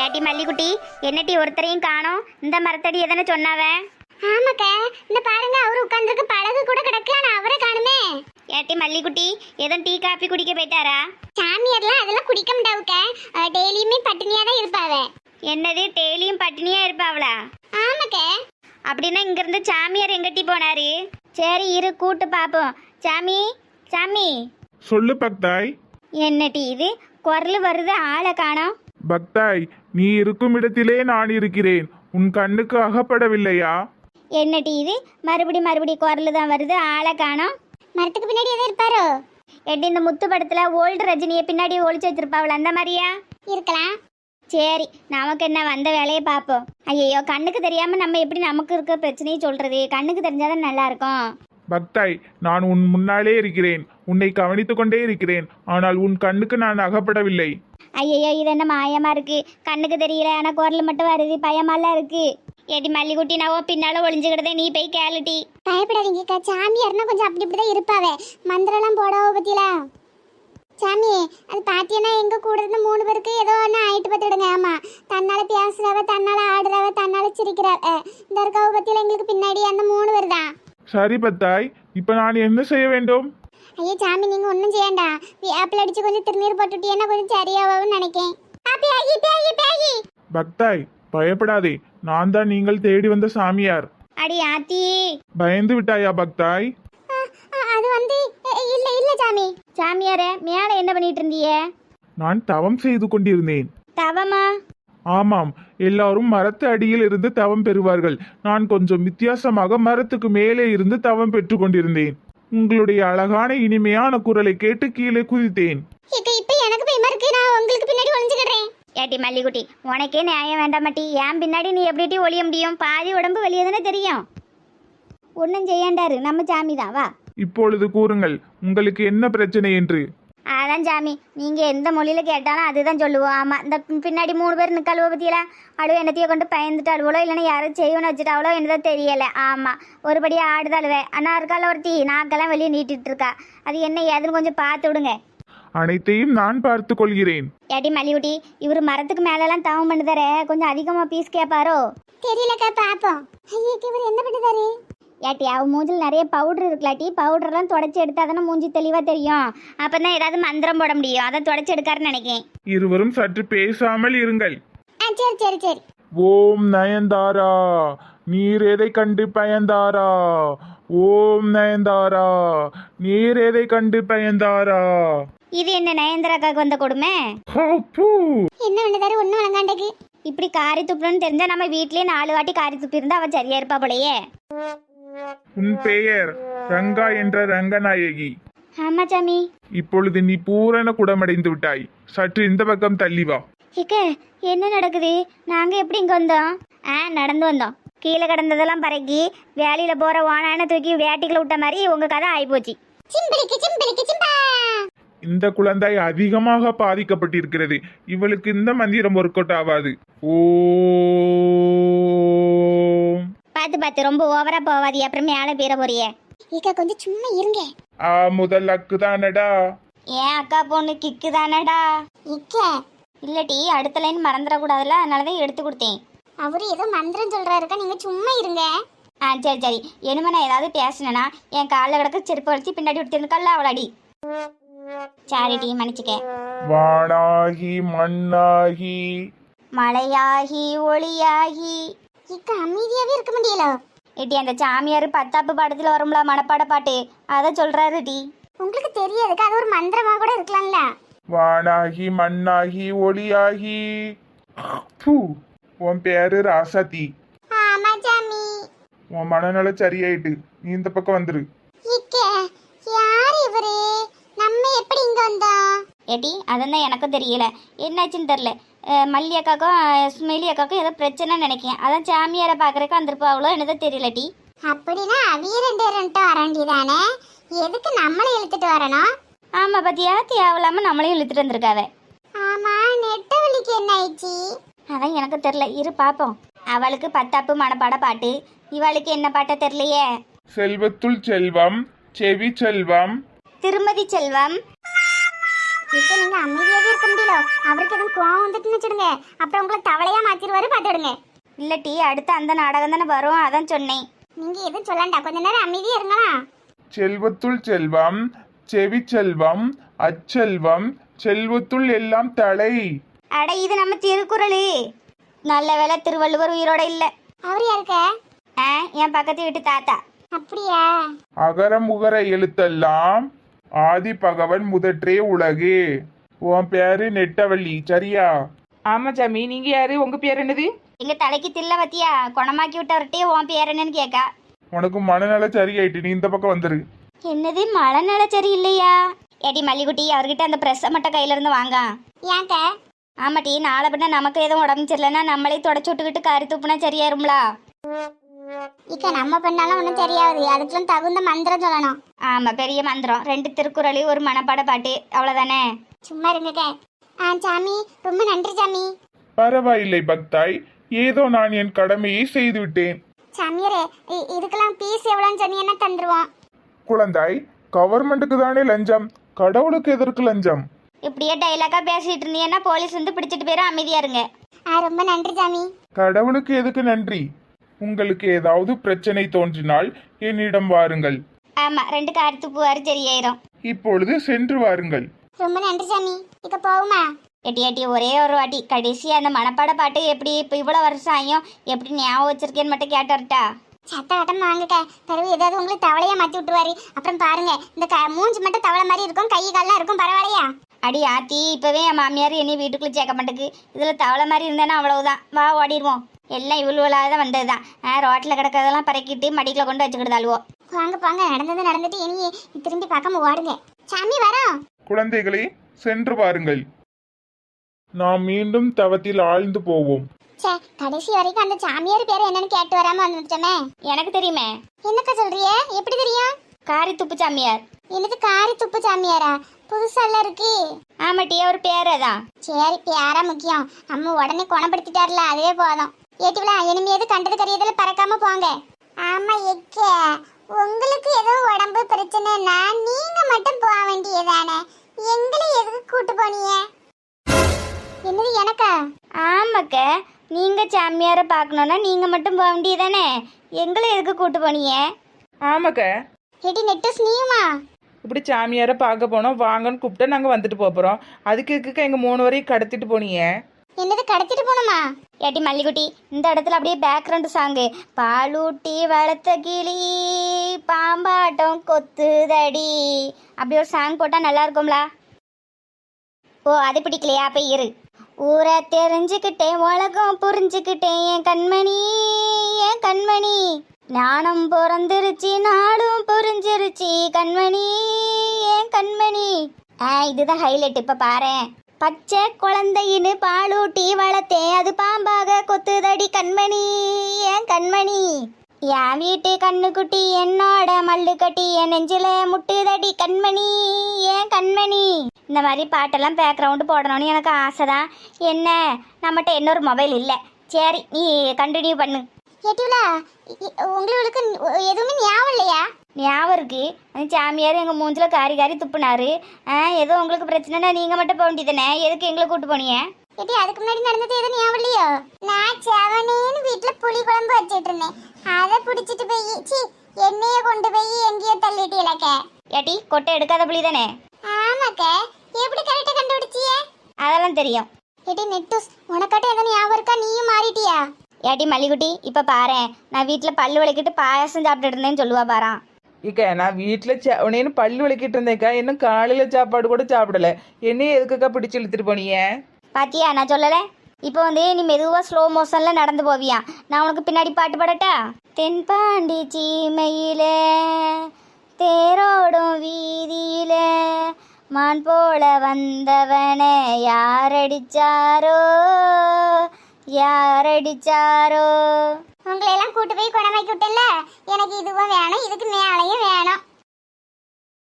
ஏட்டி மல்லிக்குட்டி என்னட்டி ஒருத்தரையும் காணோம்? இந்த மரத்தடி எதனா சொன்னாவ? ஆமாக்கா இந்த பாருங்க அவர் உட்கார்ந்துருக்கு படகு கூட கிடக்கு ஆனா அவரை காணுமே. ஏட்டி மல்லிக்குட்டி எதுவும் டீ காப்பி குடிக்க போயிட்டாரா? சாமியார்லாம் அதெல்லாம் குடிக்க முடியாவுக்க டெய்லியுமே பட்டினியா தான் இருப்பாவ. என்னது டெய்லியும் பட்டினியா இருப்பாவளா? ஆமாக்கா. அப்படின்னா இங்கிருந்து சாமியார் எங்கட்டி போனாரு? சரி இரு கூட்டு பாப்போம். சாமி சாமி. சொல்லு பக்தாய். என்னட்டி இது? குரல் வருது ஆளை காணோம். பக்தாய் நீ இருக்கும் இடத்திலே நான் இருக்கிறேன். உன் கண்ணுக்கு அகப்படவில்லையா? என்னட்டி இது? மறுபடி மறுபடி குரல் தான் வருது. ஆளை காணோம். மரத்துக்கு பின்னாடி எதுவும் இருப்பாரோ? எட்டி இந்த முத்து படத்துல ஓல்டு ரஜினியை பின்னாடி ஒளிச்சு வச்சிருப்பாவள அந்த மாதிரியா? இருக்கலாம். சரி நமக்கு என்ன வந்த வேலையை பார்ப்போம். ஐயோ கண்ணுக்கு தெரியாம நம்ம எப்படி நமக்கு இருக்க பிரச்சனையை சொல்றது? கண்ணுக்கு தெரிஞ்சாதான் நல்லா இருக்கும். பக்தாய் நான் உன் முன்னாலே இருக்கிறேன். உன்னை கவனித்துக் கொண்டே இருக்கிறேன். ஆனால் உன் கண்ணுக்கு நான் அகப்படவில்லை. ஐயோ இது என்ன மாயமா இருக்கு? கண்ணுக்கு தெரியல ஆனா குரல் மட்டும் வருது. பயமாலாம் இருக்கு. ஏடி மல்லிகுட்டி நான் பின்னால ஒளிஞ்சுக்கிட்டதே நீ போய் கேளுட்டி பயப்படாதீங்கக்கா சாமியார்னா கொஞ்சம் அப்படி இப்படி தான் இருப்பாவ. மந்திரம்லாம் போடாவோ பத்தியில சாமி அது பாத்தியனா எங்க கூட இருந்த மூணு பேருக்கு ஏதோ ஒன்று ஆயிட்டு பார்த்துடுங்க. ஆமா தன்னால பேசுறவ தன்னால ஆடுறவ தன்னால சிரிக்கிறவ. இந்த இருக்கவ பத்தியில எங்களுக்கு பின்னாடி அந்த மூணு பேர் தான். சரி பக்தாய் இப்ப நான் என்ன செய்ய வேண்டும்? ஐயோ சாமி நீங்க ஒன்றும் செய்யண்டா. ஆப்பிள் அடிச்சு கொஞ்சம் திருநீர் போட்டுட்டீங்கன்னா கொஞ்சம் சரியாவும் நினைக்கேன். பேயி பக்தாய் பயப்படாதே. நான் தான் நீங்கள் தேடி வந்த சாமியார். அடி ஆத்தி. பயந்து விட்டாயா பக்தாய்? அது வந்து இல்ல இல்ல சாமி. சாமியாரே மேல என்ன பண்ணிட்டு இருந்தீங்க? நான் தவம் செய்து கொண்டிருந்தேன். தவமா? ஆமாம் எல்லாரும் மரத்து அடியில் இருந்து தவம் பெறுவார்கள். நான் கொஞ்சம் வித்தியாசமாக மரத்துக்கு மேலே இருந்து தவம் பெற்று கொண்டிருந்தேன். உங்களுடைய அழகான இனிமையான குரலை கேட்டு கீழே குதித்தேன். இப்ப எனக்கு பயமா இருக்கு நான் உங்களுக்கு பின்னாடி ஒளிஞ்சுக்கிறேன். ஏட்டி மல்லிகுட்டி உனக்கே நியாயம் வேண்டாமட்டி ஏன் பின்னாடி நீ எப்படிட்டி ஒளிய முடியும்? பாதி உடம்பு வெளியே தானே தெரியும். ஒன்றும் செய்யாண்டாரு. நம்ம சாமி தான் வா. இப்பொழுது கூறுங்கள் உங்களுக்கு என்ன பிரச்சனை என்று? அதான் சாமி நீங்கள் எந்த மொழியில் கேட்டாலும் அதுதான் சொல்லுவோம் ஆமாம் இந்த பின்னாடி மூணு பேர் நிற்கலுவோ பற்றியில அழுவ என்னத்தையோ கொண்டு பயந்துட்டாளுவோ இல்லைன்னா யாரும் செய்யணும்னு வச்சுட்டாவளோ என்னதான் தெரியலை. ஆமாம் ஒருபடி ஆடுதாளுவே அண்ணா இருக்கால ஒருத்தி? நாக்கெல்லாம் வெளியே நீட்டிட்டு இருக்கா. அது என்ன ஏதுன்னு கொஞ்சம் பார்த்து விடுங்க. அனைத்தையும் நான் பார்த்து கொள்கிறேன். ஏட்டி மல்லிகுட்டி இவர் மரத்துக்கு மேலெல்லாம் தவம் பண்ணுதார. கொஞ்சம் அதிகமாக பீஸ் கேட்பாரோ தெரியலக்கா பாப்போம். ஐயக்கு இவர் என்ன பண்ணுதாரு? ஏட்டி அவ மூஞ்சில் நிறைய பவுடர் இருக்கலாட்டி பவுடர்லாம் தொடச்சி எடுத்தா தானே மூஞ்சி தெளிவாக தெரியும். அப்போ தான் ஏதாவது மந்திரம் போட முடியும். அதை தொடச்சி எடுக்காருன்னு நினைக்கேன். இருவரும் சற்று பேசாமல் இருங்கள். ஆ சரி சரி சரி. ஓம் நயன்தாரா நீர் எதை கண்டு பயந்தாரா? ஓம் நயன்தாரா நீர் எதை கண்டு பயந்தாரா? இது என்ன நயன்தராக்காக்கு வந்த கொடுமை? ஹோ, பூ. என்ன பண்ணுதாரு ஒன்றும் வழங்காண்டக்கு? இப்படி காரி துப்புன்னு தெரிஞ்சா நம்ம வீட்லயே நாலு வாட்டி காரி துப்பி இருந்தா அவ சரியா இருப்பா போலயே. உன் பெயர் ரங்கா என்ற ரங்கநாயகி. ஆமா சாமி. இப்பொழுது நீ பூரண குடமடைந்து விட்டாய். சற்று இந்த பக்கம் தள்ளி வா. இக்க என்ன நடக்குது? நாங்க எப்படி இங்க வந்தோம்? ஆ நடந்து வந்தோம். கீழே கிடந்ததெல்லாம் பறக்கி வேலையில போற ஓனான தூக்கி வேட்டிக்குள்ள விட்ட மாதிரி உங்க கதை ஆயிப்போச்சு. சிம்பிளிக்கு சிம்பிளிக்கு சிம்பா. இந்த குழந்தை அதிகமாக பாதிக்கப்பட்டிருக்கிறது. இவளுக்கு இந்த மந்திரம் ஒர்க் அவுட் ஆகாது. ஓம் பார்த்து பார்த்து ரொம்ப ஓவரா போவாதி அப்புறம் மேலே பீர போறியே. இக்க கொஞ்சம் சும்மா இருங்க. ஆ முதல் அக்கு தானடா ஏன் அக்கா பொண்ணு கிக்கு தானடா இக்க. இல்லட்டி அடுத்த லைன் மறந்துடக்கூடாதுல்ல அதனாலதான் எடுத்து கொடுத்தேன். அவரு ஏதோ மந்திரம் சொல்றாருக்கா நீங்க சும்மா இருங்க. ஆ சரி சரி. இனிமே நான் ஏதாவது பேசினேன்னா என் காலில் கிடக்க செருப்பு வச்சு பின்னாடி விட்டுருக்கல்ல அவளாடி சாரிட்டி மன்னிச்சுக்க. வானாகி மண்ணாகி. மழையாகி ஒளியாகி. இக்க அமைதியாவே இருக்க முடியல ஏட்டி அந்த சாமியார் பத்தாப்பு பாடத்தில் வரும்ல மனப்பாட பாட்டு? அதை சொல்றாரு டி. உங்களுக்கு தெரியாதுக்கா அது ஒரு மந்திரமா கூட இருக்கலாம்ல. வானாகி மண்ணாகி ஒளியாகி. பூ உன் பேரு ராசாத்தி. ஆமா சாமி. உன் மனநல சரியாயிட்டு நீ இந்த பக்கம் வந்துரு. ஏட்டி அதான் எனக்கும் தெரியல. என்னாச்சுன்னு தெரில மல்லி அக்காக்கும் ஸ்மெலி அக்காக்கும் ஏதோ பிரச்சனை நினைக்கேன். அதான் சாமியாரை பார்க்குறக்கு வந்திருப்பாவளோ என்னதோ தெரியல டி. அப்படின்னா அவிய ரெண்டு ரெண்டு வரண்டிதானே எதுக்கு நம்மளை இழுத்துட்டு வரணும்? ஆமாம் பாத்தியா? தேவையில்லாமல் நம்மளையும் இழுத்துட்டு வந்திருக்காவ. ஆமா நெட்டவழிக்கு என்ன ஆயிடுச்சு? அதான் எனக்கு தெரில இரு பார்ப்போம் அவளுக்கு பத்தாப்பு மனப்பாட பாட்டு. இவளுக்கு என்ன பாட்ட தெரியலையே? செல்வத்துள் செல்வம் செவி செல்வம். திருமதி செல்வம். இப்போ நீங்க அமைதியாவே இருக்க முடியல. அவருக்கு எதுவும் கோவம் வந்துட்டுன்னு வச்சுடுங்க. அப்புறம் உங்களை தவளையா மாத்திருவாரு பாத்துடுங்க இல்லை டீ அடுத்து அந்த நாடகம் தானே வரும் அதான் சொன்னேன். நீங்க எதுவும் சொல்லண்டா கொஞ்ச நேரம் அமைதியா இருங்களா? செல்வத்துள் செல்வம் செவி செல்வம் அச்செல்வம் செல்வத்துள் எல்லாம் தலை. அட இது நம்ம திருக்குறள். நல்ல வேளை திருவள்ளுவர் உயிரோட இல்லை. அவர் யாருக்க? ஆ என் பக்கத்து வீட்டு தாத்தா. அப்படியா? அகர முகர எழுத்தெல்லாம் ஆதி பகவன் முதற்றே உலகே. உன் பேரு நெட்டவள்ளி சரியா? ஆமா சாமி நீங்க யாரு? உங்க பேர் என்னது? எங்க தலைக்கு தில்ல பத்தியா? குணமாக்கி விட்டவர்கிட்டே உன் பேர் என்னன்னு கேட்கா உனக்கு மனநல சரியாயிட்டு நீ இந்த பக்கம் வந்துரு. என்னது மழை சரி இல்லையா ஏடி மல்லிகுட்டி அவர்கிட்ட அந்த ப்ரெஸ்ஸை மட்டும் கையில இருந்து வாங்க. ஏன்க்க ஆமாட்டி நாளை பின்ன நமக்கு எதுவும் உடம்பு சரியில்லைன்னா நம்மளே தொடச்சு விட்டுக்கிட்டு கறி துப்புனா சரியாயிரும்ல. இக்க நம்ம பண்ணாலும் ஒன்றும் தெரியாது. அதுக்கெல்லாம் தகுந்த மந்திரம் சொல்லணும். ஆமா பெரிய மந்திரம். ரெண்டு திருக்குறள் ஒரு மனப்பாட பாட்டு. அவ்வளவுதானே? சும்மா இருங்கக்க. ஆ சாமி ரொம்ப நன்றி சாமி. பரவாயில்லை பக்தாய். ஏதோ நான் என் கடமையை செய்துவிட்டேன். சாமியாரே இ- இதுக்கெல்லாம் பீஸ் எவ்வளோன்னு சொன்னீங்கன்னா தந்துருவோம்? குழந்தாய் கவர்மெண்ட்டுக்கு தானே லஞ்சம். கடவுளுக்கு எதற்கு லஞ்சம்? இப்படியே டைலாக்கா பேசிட்டு இருந்தீங்கன்னா போலீஸ் வந்து பிடிச்சிட்டு போயிரும் அமைதியா இருங்க. ஆ ரொம்ப நன்றி சாமி. கடவுளுக்கு எதுக்கு நன்றி? உங்களுக்கு ஏதாவது பிரச்சனை தோன்றினால் என்னிடம் வாருங்கள். ஆமா ரெண்டு காரி துப்புவாரு சரியாயிரும். இப்பொழுது சென்று வாருங்கள். ரொம்ப நன்றி சாமி. இக்க போகுமா? எட்டி எட்டி ஒரே ஒரு வாட்டி. கடைசி அந்த மனப்பாட பாட்டு எப்படி இப்போ இவ்வளோ வருஷம் ஆயும்? எப்படி ஞாபகம் வச்சிருக்கேன்னு மட்டும் கேட்டுறட்டா சத்த கட்டம் வாங்கக்க பிறகு ஏதாவது உங்களுக்கு தவளையா மாத்தி விட்டுருவாரு. அப்புறம் பாருங்க இந்த க மூஞ்சி மட்டும் தவளை மாதிரி இருக்கும் கை கால்லாம் இருக்கும் பரவாயில்லையா? அடி ஆத்தி இப்போவே என் மாமியார் என்னை வீட்டுக்குள்ளே சேர்க்க மாட்டேக்கு. இதில் தவளை மாதிரி இருந்தேன்னா அவ்வளவுதான். வா ஓடிடுவோம். எல்லாம் இவ்வளோலாக தான் வந்தது தான் ரோட்டில் கிடக்கிறதெல்லாம் பறக்கிட்டு மடிக்கில் கொண்டு வச்சுக்கிடுதாளுவோ வாங்க போங்க நடந்தது நடந்துட்டு இனி திரும்பி பார்க்காம ஓடுங்க. சாமி வரோம் குழந்தைகளே சென்று வாருங்கள் நாம் மீண்டும் தவத்தில் ஆழ்ந்து போவோம். சே கடைசி வரைக்கும் அந்த சாமியார் பேர் என்னன்னு கேட்டு வராம வந்துட்டோமே. எனக்கு தெரியுமே. என்னக்கா சொல்றியே? எப்படி தெரியும்? காரி துப்பு சாமியார். என்னது காரி துப்பு சாமியாரா? புதுசாலாம் இருக்கு. ஆமாட்டி அவர் பேரே தான் சரி பேரா முக்கியம். அம்மா உடனே குணப்படுத்திட்டார்ல அதுவே போதும். ஏட்டிவில இனிமேது கண்டது கரியதுல பறக்காம போங்க. ஆமா எக்க. உங்களுக்கு ஏதோ உடம்பு பிரச்சனைனா நீங்க மட்டும் போக வேண்டியதானே? எங்களை எதுக்கு கூட்டு போனீங்க? என்னது எனக்கா? ஆமாக்க நீங்கள் சாமியாரை பார்க்கணுன்னா நீங்கள் மட்டும் போக வேண்டியதானே? எங்களை எதுக்கு கூட்டு போனீங்க? ஆமாக்க. ஏட்டி நெட்டஸ் நீயுமா இப்படி சாமியாரை பார்க்க போனோம் வாங்கன்னு கூப்பிட்டா நாங்கள் வந்துட்டு போகிறோம் அதுக்கு எங்கள் மூணு வரையும் கடத்திட்டு போனீங்க? என்னது கடத்திட்டு போனோமா? ஏட்டி மல்லிகுட்டி இந்த இடத்துல அப்படியே பேக்ரவுண்டு சாங்கு பாலூட்டி வளர்த்த கிளி பாம்பாட்டம் கொத்துதடி. அப்படி ஒரு சாங் போட்டால் நல்லா இருக்கும்ல? ஓ அது பிடிக்கலையா? அப்போ இரு. ஊரை தெரிஞ்சுக்கிட்டேன் உலகம் புரிஞ்சுக்கிட்டேன் என் கண்மணி என் கண்மணி. ஞானம் பிறந்துருச்சு நாடும் புரிஞ்சிருச்சு கண்மணி என் கண்மணி. ஆ இதுதான் ஹைலைட் இப்போ பாரேன். பச்சை குழந்தையின்னு பாலூட்டி வளர்த்தேன். அது பாம்பாக கொத்துதடி கண்மணி ஏன் கண்மணி? என் வீட்டு கண்ணுக்குட்டி என்னோட மல்லு கட்டி என் நெஞ்சில முட்டுதடி கண்மணி ஏன் கண்மணி? இந்த மாதிரி பாட்டெல்லாம் பேக்ரவுண்டு போடணும்னு எனக்கு ஆசை தான் என்ன? நம்மகிட்ட இன்னொரு மொபைல் இல்லை. சரி நீ கண்டினியூ பண்ணு. ஏட்டிவில உங்களுக்கு எதுவுமே ஞாபகம் இல்லையா? ஞாபகம் இருக்கு. அந்த சாமியார் எங்கள் மூஞ்சில காரி காரி துப்புனாரு. ஆ ஏதோ உங்களுக்கு பிரச்சனைனா நீங்கள் மட்டும் போக வேண்டியதானே எதுக்கு எங்களை கூட்டு போனீங்க? ஏட்டி அதுக்கு முன்னாடி நடந்தது எதுவும் ஞாபகம் இல்லையோ? நான் செவனேன்னு வீட்டுல புளி குழம்பு வச்சிட்டு இருந்தேன். அதை பிடிச்சிட்டு போய் சி எண்ணெயை கொண்டு போய் எங்கேயோ தள்ளிட்டு இலக்க ஏட்டி கொட்டை எடுக்காத புள்ளி தானே ஆமாக்க. எப்படி கரெக்டா கண்டுபிடிச்சியே? அதெல்லாம் தெரியும். ஏட்டி நெட்டூஸ் உனக்காட்ட எதுவும் ஞாபகம் இருக்கா? நீயும் மாறிட்டியா? ஏட்டி மல்லிகுட்டி இப்போ பாரேன். நான் வீட்டில் பல்லு விளக்கிட்டு பாயாசம் சாப்பிட்டுட்டு இருந்தேன்னு சொல்லுவா பாரான். இக்க நான் வீட்டில் செவனேன்னு பல்லு விளக்கிட்டு இருந்தேன்க்கா இன்னும் காலையில் சாப்பாடு கூட சாப்பிடல. என்னையே எதுக்குக்கா பிடிச்சி இழுத்துட்டு போனீங்க? பாத்தியா நான் சொல்லலை. இப்போ வந்து நீ மெதுவாக ஸ்லோ மோஷனில் நடந்து போவியா? நான் உனக்கு பின்னாடி பாட்டு பாடட்டா? தென்பாண்டி சீமையில தேரோடும் வீதியில மான் போல வந்தவனை யாரடிச்சாரோ? யாரடிச்சாரோ? உங்களை எல்லாம் கூட்டு போய் குணமாக்கி விட்டுல எனக்கு இதுவும் வேணும் இதுக்கு மேலையும் வேணும்.